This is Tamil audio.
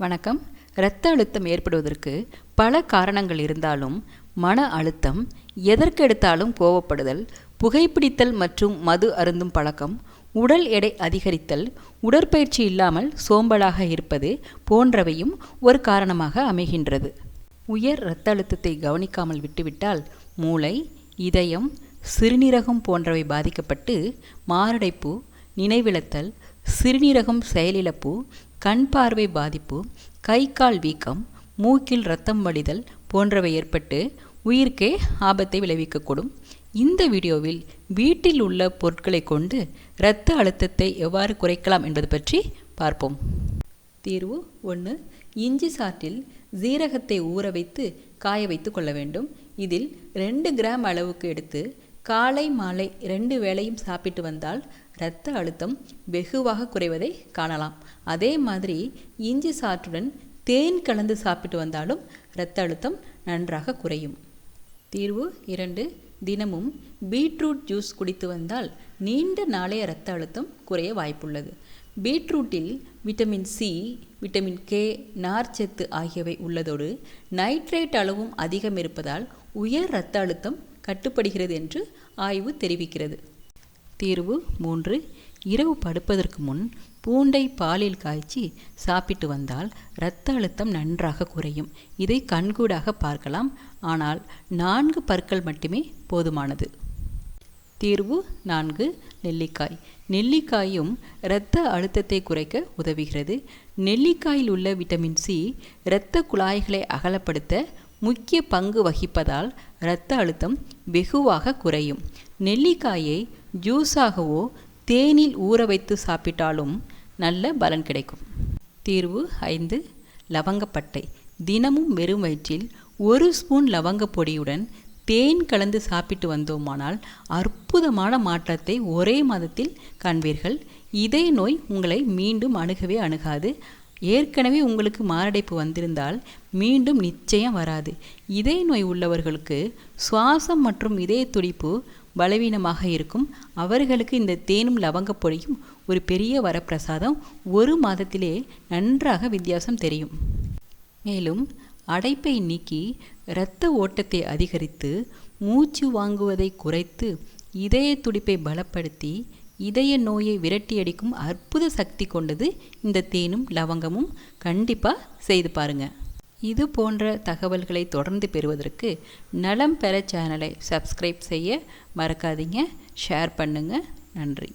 வணக்கம். இரத்த அழுத்தம் ஏற்படுவதற்கு பல காரணங்கள் இருந்தாலும் மன அழுத்தம் எதற்கெடுத்தாலும் கோவப்படுதல் புகைப்பிடித்தல் மற்றும் மது அருந்தும் பழக்கம் உடல் எடை அதிகரித்தல் உடற்பயிற்சி இல்லாமல் சோம்பலாக இருப்பது போன்றவையும் ஒரு காரணமாக அமைகின்றது. உயர் இரத்த அழுத்தத்தை கவனிக்காமல் விட்டுவிட்டால் மூளை இதயம் சிறுநீரகம் போன்றவை பாதிக்கப்பட்டு மாரடைப்பு நினைவிழத்தல் சிறுநீரகம் செயலிழப்பு கண் பார்வை பாதிப்பு கை கால் வீக்கம் மூக்கில் ரத்தம் வடிதல் போன்றவை ஏற்பட்டு உயிர்க்கே ஆபத்தை விளைவிக்கக்கூடும். இந்த வீடியோவில் வீட்டில் உள்ள பொருட்களை கொண்டு இரத்த அழுத்தத்தை எவ்வாறு குறைக்கலாம் என்பது பற்றி பார்ப்போம். தீர்வு ஒன்று இஞ்சி சாற்றில் ஜீரகத்தை ஊற வைத்து காய வைத்து கொள்ள வேண்டும். இதில் ரெண்டு கிராம் அளவுக்கு எடுத்து காலை மாலை ரெண்டு வேளையும் சாப்பிட்டு வந்தால் இரத்த அழுத்தம் வெகுவாக குறைவதை காணலாம். அதே மாதிரி இஞ்சி சாற்றுடன் தேன் கலந்து சாப்பிட்டு வந்தாலும் இரத்த அழுத்தம் நன்றாக குறையும். தீர்வு இரண்டு. தினமும் பீட்ரூட் ஜூஸ் குடித்து வந்தால் நீண்ட நாளைய இரத்த அழுத்தம் குறைய வாய்ப்புள்ளது. பீட்ரூட்டில் விட்டமின் சி விட்டமின் கே நார்ச்சத்து ஆகியவை உள்ளதோடு நைட்ரேட் அளவும் அதிகம் இருப்பதால் உயர் இரத்த அழுத்தம் கட்டுப்படுகிறது என்று ஆய்வு தெரிவிக்கிறது. தீர்வு மூன்று. இரவு படுப்பதற்கு முன் பூண்டை பாலில் காய்ச்சி சாப்பிட்டு வந்தால் இரத்த அழுத்தம் நன்றாக குறையும். இதை கண்கூடாக பார்க்கலாம். ஆனால் நான்கு பற்கள் மட்டுமே போதுமானது. தீர்வு நான்கு. நெல்லிக்காய். நெல்லிக்காயும் இரத்த அழுத்தத்தை குறைக்க உதவுகிறது. நெல்லிக்காயில் உள்ள விட்டமின் சி இரத்த குழாய்களை அகலப்படுத்த முக்கிய பங்கு வகிப்பதால் இரத்த அழுத்தம் வெகுவாக குறையும். நெல்லிக்காயை ஜூஸாகவோ தேனில் ஊற வைத்து சாப்பிட்டாலும் நல்ல பலன் கிடைக்கும். தீர்வு ஐந்து லவங்கப்பட்டை. தினமும் வெறும் வயிற்றில் ஒரு ஸ்பூன் லவங்க பொடியுடன் தேன் கலந்து சாப்பிட்டு வந்தோமானால் அற்புதமான மாற்றத்தை ஒரே மாதத்தில் காண்பீர்கள். இதய நோய் உங்களை மீண்டும் அணுகவே அணுகாது. ஏற்கனவே உங்களுக்கு மாரடைப்பு வந்திருந்தால் மீண்டும் நிச்சயம் வராது. இதய நோய் உள்ளவர்களுக்கு சுவாசம் மற்றும் இதய துடிப்பு பலவீனமாக இருக்கும். அவர்களுக்கு இந்த தேனும் லவங்கப்பொடியும் ஒரு பெரிய வரப்பிரசாதம். ஒரு மாதத்திலே நன்றாக வித்தியாசம் தெரியும். மேலும் அடைப்பை நீக்கி இரத்த ஓட்டத்தை அதிகரித்து மூச்சு வாங்குவதை குறைத்து இதய துடிப்பை பலப்படுத்தி இதய நோயை விரட்டியடிக்கும் அற்புத சக்தி கொண்டது இந்த தேனும் லவங்கமும் கண்டிப்பாக செய்து பாருங்கள் இது போன்ற தகவல்களை தொடர்ந்து பெறுவதற்கு நலம் பெற சேனலை சப்ஸ்கிரைப் செய்ய மறக்காதீங்க. ஷேர் பண்ணுங்கள் நன்றி.